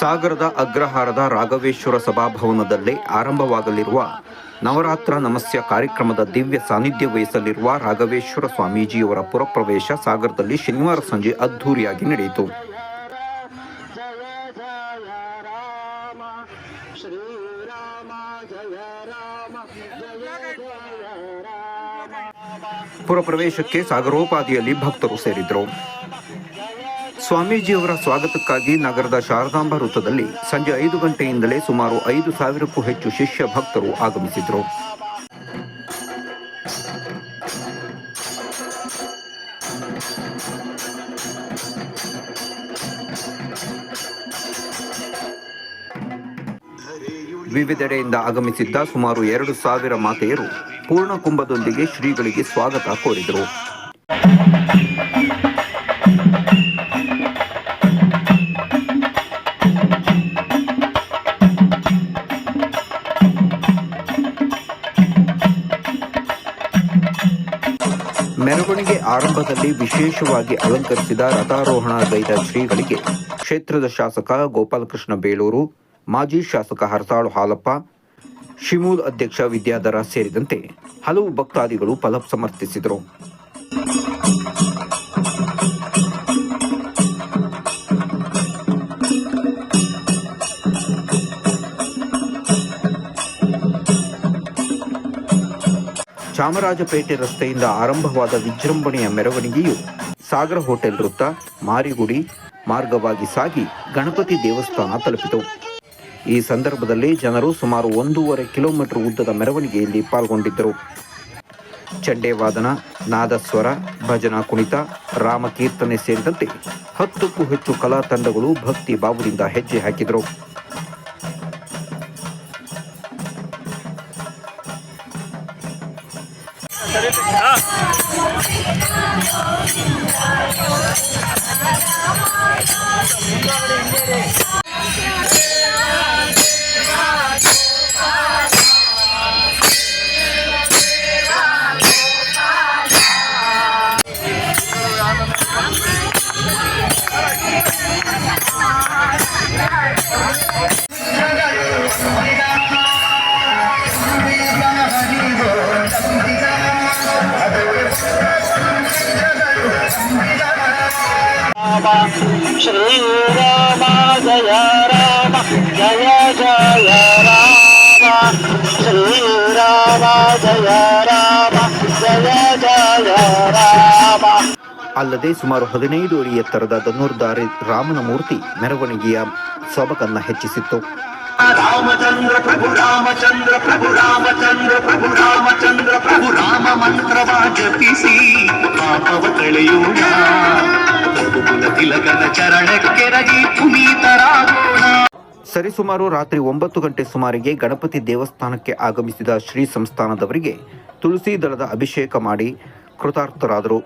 ಸಾಗರದ ಅಗ್ರಹಾರದ ರಾಘವೇಶ್ವರ ಸಭಾಭವನದಲ್ಲಿ ಆರಂಭವಾಗಲಿರುವ ನವರಾತ್ರ ನಮಸ್ಯ ಕಾರ್ಯಕ್ರಮದ ದಿವ್ಯ ಸಾನ್ನಿಧ್ಯ ವಹಿಸಲಿರುವ ರಾಘವೇಶ್ವರ ಸ್ವಾಮೀಜಿಯವರ ಪುರಪ್ರವೇಶ ಸಾಗರದಲ್ಲಿ ಶನಿವಾರ ಸಂಜೆ ಅದ್ಧೂರಿಯಾಗಿ ನಡೆಯಿತು. ಪುರಪ್ರವೇಶಕ್ಕೆ ಸಾಗರೋಪಾದಿಯಲ್ಲಿ ಭಕ್ತರು ಸೇರಿದರು ಸ್ವಾಮೀಜಿಯವರ ಸ್ವಾಗತಕ್ಕಾಗಿ ನಗರದ ಶಾರದಾಂಬ ವೃತ್ತದಲ್ಲಿ ಸಂಜೆ ಐದು ಗಂಟೆಯಿಂದಲೇ ಸುಮಾರು ಐದು ಸಾವಿರಕ್ಕೂ ಹೆಚ್ಚು ಶಿಷ್ಯ ಭಕ್ತರು ಆಗಮಿಸಿದರು ವಿವಿಧೆಡೆಯಿಂದ ಆಗಮಿಸಿದ್ದ ಸುಮಾರು ಎರಡು ಸಾವಿರ ಮಾತೆಯರು ಪೂರ್ಣ ಕುಂಭದೊಂದಿಗೆ ಶ್ರೀಗಳಿಗೆ ಸ್ವಾಗತ ಕೋರಿದರು. ಮೆರವಣಿಗೆ ಆರಂಭದಲ್ಲಿ ವಿಶೇಷವಾಗಿ ಅಲಂಕರಿಸಿದ ರಥಾರೋಹಣಗೈದ ಶ್ರೀಗಳಿಗೆ ಕ್ಷೇತ್ರದ ಶಾಸಕ ಗೋಪಾಲಕೃಷ್ಣ ಬೇಳೂರು, ಮಾಜಿ ಶಾಸಕ ಹರತಾಳು ಹಾಲಪ್ಪ, ಶಿಮೂಲ್ ಅಧ್ಯಕ್ಷ ವಿದ್ಯಾಧರ ಸೇರಿದಂತೆ ಹಲವು ಭಕ್ತಾದಿಗಳು ಫಲ ಸಮರ್ಥಿಸಿದರು ಚಾಮರಾಜಪೇಟೆ ರಸ್ತೆಯಿಂದ ಆರಂಭವಾದ ವಿಜೃಂಭಣೆಯ ಮೆರವಣಿಗೆಯು ಸಾಗರ ಹೋಟೆಲ್ ವೃತ್ತ, ಮಾರಿಗುಡಿ ಮಾರ್ಗವಾಗಿ ಸಾಗಿ ಗಣಪತಿ ದೇವಸ್ಥಾನ ತಲುಪಿತು. ಈ ಸಂದರ್ಭದಲ್ಲಿ ಜನರು ಸುಮಾರು ಒಂದೂವರೆ ಕಿಲೋಮೀಟರ್ ಉದ್ದದ ಮೆರವಣಿಗೆಯಲ್ಲಿ ಪಾಲ್ಗೊಂಡಿದ್ದರು. ಚಂಡೇವಾದನ, ನಾದಸ್ವರ, ಭಜನಾ ಕುಣಿತ, ರಾಮಕೀರ್ತನೆ ಸೇರಿದಂತೆ ಹತ್ತಕ್ಕೂ ಹೆಚ್ಚು ಕಲಾ ತಂಡಗಳು ಭಕ್ತಿ ಬಾವುದಿಂದ ಹೆಜ್ಜೆ ಹಾಕಿದರು. Ah. ರಾಮ ಶ್ರೀರಾಮ ಜಯ ರಾಮ ಜಯ ಜಯ ರಾಮ ಶ್ರೀರಾಮ ಜಯ ರಾಮ ಜಯ ಜಯ ರಾಮ ಅಲ್ಲದೆ ಸುಮಾರು ಹದಿನೈದು ಅಡಿ ಎತ್ತರದ ಧನುರ್ಧಾರಿ ರಾಮನ ಮೂರ್ತಿ ಮೆರವಣಿಗೆಯ ಸೊಬಕನ್ನ ಹೆಚ್ಚಿಸಿತ್ತು. ರಾಮಚಂದ್ರ ಪ್ರಭು ರಾಮಚಂದ್ರ ಪ್ರಭು ರಾಮಚಂದ್ರ ಪ್ರಭು ರಾಮಚಂದ್ರ ಪ್ರಭು ರಾಮ ಮಂತ್ರವ ಜಪಿಸಿ ಪಾಪವ ಕಳೆಯೋಣ ತಿಲಕನ ಪುನೀತರಾಗೋಣ. ಸರಿಸುಮಾರು ರಾತ್ರಿ ಒಂಬತ್ತು ಗಂಟೆ ಸುಮಾರಿಗೆ ಗಣಪತಿ ದೇವಸ್ಥಾನಕ್ಕೆ ಆಗಮಿಸಿದ ಶ್ರೀ ಸಂಸ್ಥಾನದವರಿಗೆ ತುಳಸಿ ದಳದ ಅಭಿಷೇಕ ಮಾಡಿ ಕೃತಾರ್ಥರಾದರು.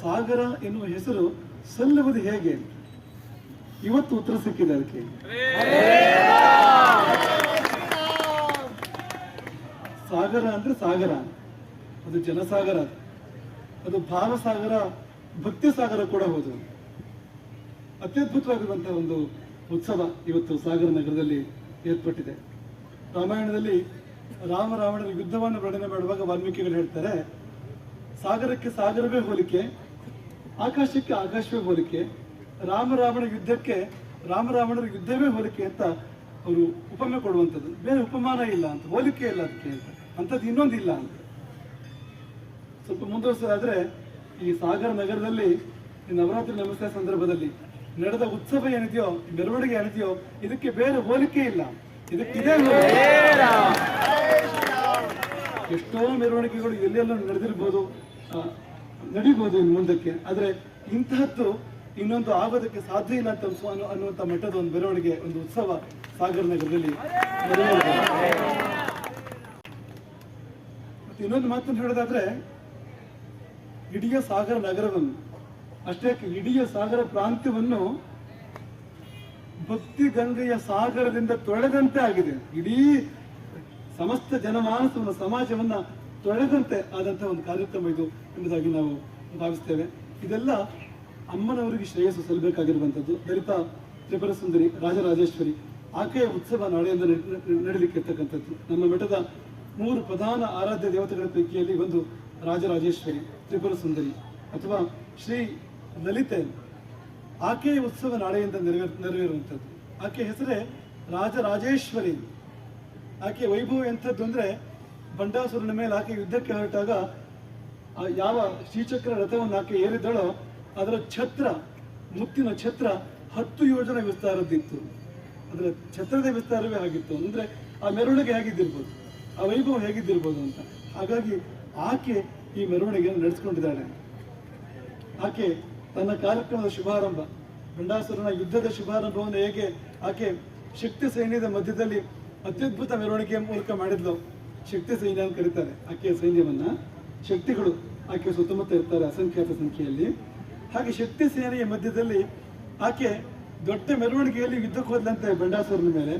ಸಾಗರ ಎನ್ನುವ ಹೆಸರು ಸಲ್ಲುವುದು ಹೇಗೆ? ಇವತ್ತು ಉತ್ತರ ಸಿಕ್ಕಿದೆ ಅದಕ್ಕೆ. ಸಾಗರ ಅಂದ್ರೆ ಸಾಗರ ಅದು ಜನಸಾಗರ ಅದು. ಭಾವಸಾಗರ ಭಕ್ತಿ ಸಾಗರ ಕೂಡ ಹೌದು. ಅತ್ಯದ್ಭುತವಾಗಿರುವಂತಹ ಒಂದು ಉತ್ಸವ ಇವತ್ತು ಸಾಗರ ನಗರದಲ್ಲಿ ಏರ್ಪಟ್ಟಿದೆ. ರಾಮಾಯಣದಲ್ಲಿ ರಾಮ ರಾವಣರ ಯುದ್ಧವನ್ನು ವರ್ಣನೆ ಮಾಡುವಾಗ ವಾಲ್ಮೀಕಿಗಳು ಹೇಳ್ತಾರೆ, ಸಾಗರಕ್ಕೆ ಸಾಗರವೇ ಹೋಲಿಕೆ, ಆಕಾಶಕ್ಕೆ ಆಕಾಶವೇ ಹೋಲಿಕೆ, ರಾಮ ರಾವಣ ಯುದ್ಧಕ್ಕೆ ರಾಮ ರಾವಣರ ಯುದ್ಧವೇ ಹೋಲಿಕೆ ಅಂತ ಅವರು ಉಪಮೆ ಕೊಡುವಂಥದ್ದು. ಬೇರೆ ಉಪಮಾನ ಇಲ್ಲ ಅಂತ, ಹೋಲಿಕೆ ಇಲ್ಲ ಅದಕ್ಕೆ ಅಂತ. ಅಂಥದ್ದು ಇನ್ನೊಂದು ಇಲ್ಲ ಅಂತ ಸ್ವಲ್ಪ ಮುಂದುವರಿಸೋದಾದ್ರೆ ಈ ಸಾಗರ ನಗರದಲ್ಲಿ ಈ ನವರಾತ್ರಿ ನಮಸ್ತೆ ಸಂದರ್ಭದಲ್ಲಿ ನಡೆದ ಉತ್ಸವ ಏನಿದೆಯೋ ಮೆರವಣಿಗೆ ಏನಿದೆಯೋ, ಇದಕ್ಕೆ ಬೇರೆ ಹೋಲಿಕೆ ಇಲ್ಲ ಇದಕ್ಕೆ ಇದೇ ಹೋಲಿಕೆ. ಎಷ್ಟೋ ಮೆರವಣಿಗೆಗಳು ಎಲ್ಲೆಲ್ಲೋ ನಡೆದಿರ್ಬೋದು ನಡಿಬೋದು ಇನ್ನು ಮುಂದಕ್ಕೆ ಆದ್ರೆ ಇಂತಹದ್ದು ಇನ್ನೊಂದು ಆಗೋದಕ್ಕೆ ಸಾಧ್ಯ ಇಲ್ಲ ಅಂತ ಅನ್ನುವಂಥ ಮಟ್ಟದ ಒಂದು ಮೆರವಣಿಗೆ, ಒಂದು ಉತ್ಸವ ಸಾಗರ ನಗರದಲ್ಲಿ. ಮತ್ತೆ ಇನ್ನೊಂದು ಮಾತನ್ನು ಹೇಳೋದಾದ್ರೆ ಇಡೀ ಸಾಗರ ನಗರವನ್ನು, ಅಷ್ಟೇ ಇಡೀ ಸಾಗರ ಪ್ರಾಂತ್ಯವನ್ನು ಭಕ್ತಿ ಗಂಗೆಯ ಸಾಗರದಿಂದ ತೊಳೆದಂತೆ ಆಗಿದೆ. ಇಡೀ ಸಮಸ್ತ ಜನಮಾನಸವನ್ನು, ಸಮಾಜವನ್ನ ತೊಳೆದಂತೆ ಆದಂತಹ ಒಂದು ಕಾರ್ಯಕ್ರಮ ಇದು ಎಂಬುದಾಗಿ ನಾವು ಭಾವಿಸ್ತೇವೆ. ಇದೆಲ್ಲ ಅಮ್ಮನವರಿಗೆ ಶ್ರೇಯಸ್ಸು ಸಲ್ಲಬೇಕಾಗಿರುವಂತದ್ದು ದಲಿತ ತ್ರಿಪುರ ಸುಂದರಿ ರಾಜರಾಜೇಶ್ವರಿ, ಆಕೆಯ ಉತ್ಸವ ನಾಳೆಯಿಂದ ನಡೆ- ನಡೆ- ನಡೀಲಿಕ್ಕೆ ಇರ್ತಕ್ಕಂಥದ್ದು. ನಮ್ಮ ಮಠದ ಮೂರು ಪ್ರಧಾನ ಆರಾಧ್ಯ ದೇವತೆಗಳ ಪೈಕಿಯಲ್ಲಿ ಒಂದು ರಾಜರಾಜೇಶ್ವರಿ, ತ್ರಿಪುರ ಸುಂದರಿ ಅಥವಾ ಶ್ರೀ ಲಲಿತೆ. ಆಕೆಯ ಉತ್ಸವ ನಾಳೆಯಿಂದ ನೆರವೇ ನೆರವೇರುವಂಥದ್ದು. ಆಕೆಯ ಹೆಸರೇ ರಾಜರಾಜೇಶ್ವರಿ. ಆಕೆಯ ವೈಭವ ಎಂಥದ್ದು ಅಂದರೆ ಬಂಡಾಸುರನ ಮೇಲೆ ಆಕೆ ಯುದ್ಧಕ್ಕೆ ಹೊರಟಾಗ ಯಾವ ಶ್ರೀಚಕ್ರ ರಥವನ್ನು ಆಕೆ ಏರಿದ್ದಳೋ ಅದರ ಛತ್ರ, ಮುತ್ತಿನ ಛತ್ರ ಹತ್ತು ಯೋಜನೆ ವಿಸ್ತಾರದ್ದಿತ್ತು. ಅದರ ಛತ್ರದ ವಿಸ್ತಾರವೇ ಆಗಿತ್ತು. ಅಂದರೆ ಆ ಮೆರವಣಿಗೆ ಹೇಗಿದ್ದಿರ್ಬೋದು? ಆ ವೈಭವ ಹೇಗಿದ್ದಿರ್ಬೋದು ಅಂತ. ಹಾಗಾಗಿ ಆಕೆ ಈ ಮೆರವಣಿಗೆಯನ್ನು ನಡೆಸ್ಕೊಂಡಿದ್ದಾಳೆ. ಆಕೆ ತನ್ನ ಕಾರ್ಯಕ್ರಮದ ಶುಭಾರಂಭ ಬಂಡಾಸುರನ ಯುದ್ಧದ ಶುಭಾರಂಭವನ್ನು ಹೇಗೆ ಆಕೆ ಶಕ್ತಿ ಸೈನ್ಯದ ಮಧ್ಯದಲ್ಲಿ ಅತ್ಯದ್ಭುತ ಮೆರವಣಿಗೆಯ ಮೂಲಕ ಮಾಡಿದ್ಲು, ಶಕ್ತಿ ಸೈನ್ಯ ಅಂತ ಕರೀತಾರೆ. ಆಕೆಯ ಸೈನ್ಯವನ್ನ ಶಕ್ತಿಗಳು ಆಕೆ ಸುತ್ತಮುತ್ತ ಇರ್ತಾರೆ ಅಸಂಖ್ಯಾತ ಸಂಖ್ಯೆಯಲ್ಲಿ. ಹಾಗೆ ಶಕ್ತಿ ಸೇನೆಯ ಮಧ್ಯದಲ್ಲಿ ಆಕೆ ದೊಡ್ಡ ಮೆರವಣಿಗೆಯಲ್ಲಿ ಯುದ್ಧಕ್ಕೆ ಹೋದಂತೆ ಬಂಡಾಸುರನ ಮೇಲೆ.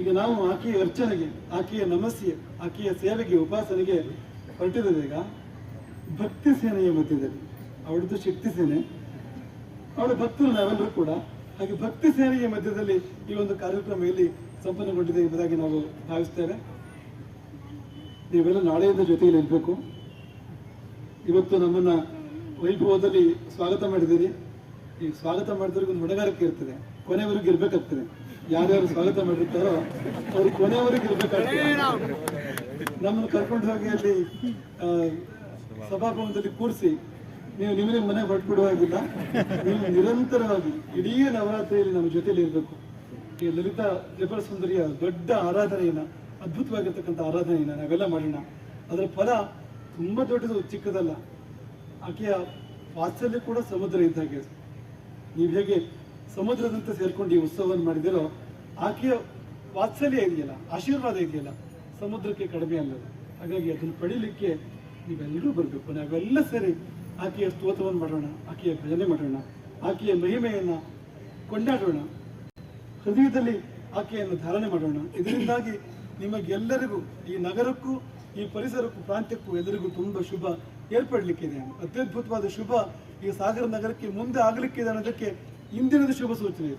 ಈಗ ನಾವು ಆಕೆಯ ಅರ್ಚನೆಗೆ, ಆಕೆಯ ನಮಸ್ಯೆ ಆಕೆಯ ಸೇವೆಗೆ, ಉಪಾಸನೆಗೆ ಹೊರಟಿದ್ದೇವೆ. ಈಗ ಭಕ್ತಿ ಸೇನೆಯ ಮಧ್ಯದಲ್ಲಿ ಅವಳದ್ದು ಶಕ್ತಿ ಸೇನೆ. ಅವಳ ಭಕ್ತರು ನಾವೆಲ್ಲರೂ ಕೂಡ. ಹಾಗೆ ಭಕ್ತಿ ಸೇನೆಯ ಮಧ್ಯದಲ್ಲಿ ಈ ಒಂದು ಕಾರ್ಯಕ್ರಮ ಇಲ್ಲಿ ಸಂಪನ್ನಗೊಂಡಿದೆ ಎಂಬುದಾಗಿ ನಾವು ಭಾವಿಸ್ತೇವೆ. ನೀವೆಲ್ಲ ನಾಳೆಯಿಂದ ಜೊತೆಯಲ್ಲಿ ಇರಬೇಕು. ಇವತ್ತು ನಮ್ಮನ್ನ ವೈಭವದಲ್ಲಿ ಸ್ವಾಗತ ಮಾಡಿದ್ದೀರಿ. ಈ ಸ್ವಾಗತ ಮಾಡಿದವರಿಗೆ ಒಂದು ಹೊಣೆಗಾರಿಕೆ ಇರ್ತದೆ. ಕೊನೆವರೆಗೂ ಇರ್ಬೇಕಾಗ್ತದೆ. ಯಾರ್ಯಾರು ಸ್ವಾಗತ ಮಾಡಿರ್ತಾರೋ ಅವ್ರು ಕೊನೆಯವರೆಗೆ ಇರ್ಬೇಕಾಗ್ತದೆ. ನಮ್ಮನ್ನು ಕರ್ಕೊಂಡು ಹೋಗಿ ಅಲ್ಲಿ ಸಭಾಭವನದಲ್ಲಿ ಕೂರಿಸಿ ನೀವು ನಿಮ್ಮನೆ ನಿಮ್ಮ ಮನೆ ಹೊರಟ್ಬಿಡುವಾಗಿಲ್ಲ ನೀವು ನಿರಂತರವಾಗಿ ಇಡೀ ನವರಾತ್ರಿಯಲ್ಲಿ ನಮ್ಮ ಜೊತೆಯಲ್ಲಿ ಇರಬೇಕು. ಈ ಲಲಿತಾ ತ್ರಿಪುರ ಸುಂದರಿಯ ದೊಡ್ಡ ಆರಾಧನೆಯನ್ನ, ಅದ್ಭುತವಾಗಿರ್ತಕ್ಕಂಥ ಆರಾಧನೆಯನ್ನ ನಾವೆಲ್ಲ ಮಾಡೋಣ. ಅದರ ಫಲ ತುಂಬಾ ದೊಡ್ಡದು, ಚಿಕ್ಕದಲ್ಲ. ಆಕೆಯ ವಾತ್ಸಲ್ಯ ಕೂಡ ಸಮುದ್ರ ಇದ್ದಾಗೆ ನೀವು ಹೇಗೆ ಸಮುದ್ರದಂತೆ ಸೇರ್ಕೊಂಡು ಈ ಉತ್ಸವವನ್ನು ಮಾಡಿದಿರೋ ಆಕೆಯ ವಾತ್ಸಲ್ಯ ಇದೆಯಲ್ಲ, ಆಶೀರ್ವಾದ ಇದೆಯಲ್ಲ, ಸಮುದ್ರಕ್ಕೆ ಕಡಿಮೆ ಅಲ್ಲದು. ಹಾಗಾಗಿ ಅದನ್ನು ಪಡೀಲಿಕ್ಕೆ ನೀವೆಲ್ಲರೂ ಬರಬೇಕು. ನಾವೆಲ್ಲ ಸೇರಿ ಆಕೆಯ ಸ್ತೋತ್ರವನ್ನು ಮಾಡೋಣ, ಆಕೆಯ ಭಜನೆ ಮಾಡೋಣ, ಆಕೆಯ ಮಹಿಮೆಯನ್ನು ಕೊಂಡಾಡೋಣ. ಹೃದಯದಲ್ಲಿ ಆಕೆಯನ್ನು ಧಾರಣೆ ಮಾಡೋಣ. ಇದರಿಂದಾಗಿ ನಿಮಗೆಲ್ಲರಿಗೂ, ಈ ನಗರಕ್ಕೂ, ಈ ಪರಿಸರಕ್ಕೂ, ಪ್ರಾಂತ್ಯಕ್ಕೂ ಎಲ್ಲರಿಗೂ ತುಂಬ ಶುಭ ಏರ್ಪಡಲಿಕ್ಕಿದೆ. ಅತ್ಯದ್ಭುತವಾದ ಶುಭ ಈ ಸಾಗರ ನಗರಕ್ಕೆ ಮುಂದೆ ಆಗಲಿಕ್ಕಿದೆ ಅನ್ನೋದಕ್ಕೆ 임대료도 적어서 그랬잖아요.